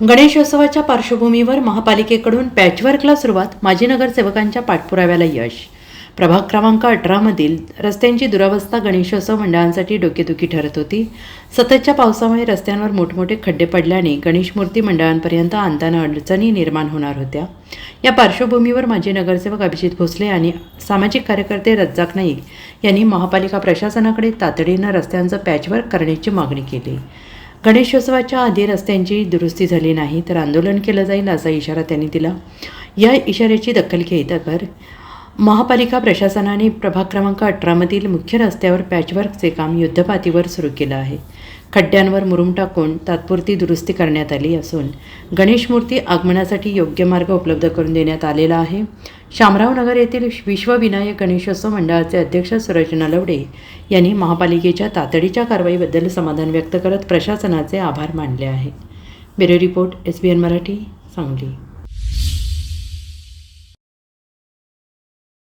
गणेशोत्सवाच्या पार्श्वभूमीवर महापालिकेकडून पॅचवर्कला सुरुवात माजी नगरसेवकांच्या पाठपुराव्याला यश. प्रभाग क्रमांक अठरामधील रस्त्यांची दुरावस्था गणेशोत्सव मंडळांसाठी डोकेदुखी ठरत होती. सततच्या पावसामुळे रस्त्यांवर मोठमोठे खड्डे पडल्याने गणेश मूर्ती मंडळांपर्यंत आणताना अडचणी निर्माण होणार होत्या. या पार्श्वभूमीवर माजी नगरसेवक अभिजित भोसले आणि सामाजिक कार्यकर्ते रज्जाक नाईक यांनी महापालिका प्रशासनाकडे तातडीनं रस्त्यांचं पॅचवर्क करण्याची मागणी केली. गणेशोत्सवाच्या आधी रस्त्यांची दुरुस्ती झाली नाही तर आंदोलन केलं जाईल असा इशारा त्यांनी दिला. या इशाऱ्याची दखल घेत अगर महापालिका प्रशासनाने प्रभाग क्रमांक अठरामधील मुख्य रस्त्यावर पॅचवर्कचे काम युद्धपातीवर सुरू केलं आहे. खड्ड्यांवर मुरुम टाकून तात्पुरती दुरुस्ती करण्यात आली असून गणेश मूर्ती आगमनासाठी योग्य मार्ग उपलब्ध करून देण्यात आलेला आहे. शामराव नगर येथील विश्वविनायक गणेशोत्सव मंडळाचे अध्यक्ष सुरज नलवडे यांनी महापालिकेच्या तातडीच्या कारवाईबद्दल समाधान व्यक्त करत प्रशासनाचे आभार मानले आहे. Bureau report S B N Marathi Sangli.